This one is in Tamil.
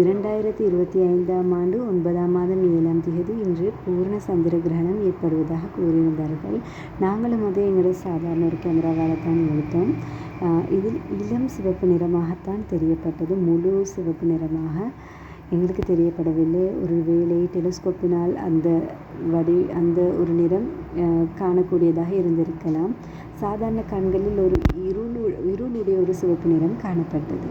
இரண்டாயிரத்தி இருபத்தி ஐந்தாம் ஆண்டு ஒன்பதாம் மாதம் ஏழாம் தேதி இன்று பூர்ண சந்திர கிரகணம் ஏற்படுவதாக கூறியிருந்தார்கள். நாங்களும் அதை எங்களுடைய சாதாரண ஒரு கேமராவால் தான் எடுத்தோம். இதில் இளம் சிவப்பு நிறமாகத்தான் தெரியப்பட்டது. முழு சிவப்பு நிறமாக எங்களுக்கு தெரியப்படவில்லை. ஒரு வேளை டெலிஸ்கோப்பினால் அந்த வடி அந்த ஒரு நிறம் காணக்கூடியதாக இருந்திருக்கலாம். சாதாரண கண்களில் ஒரு இருளு இருளுடைய ஒரு சிவப்பு நிறம் காணப்பட்டது.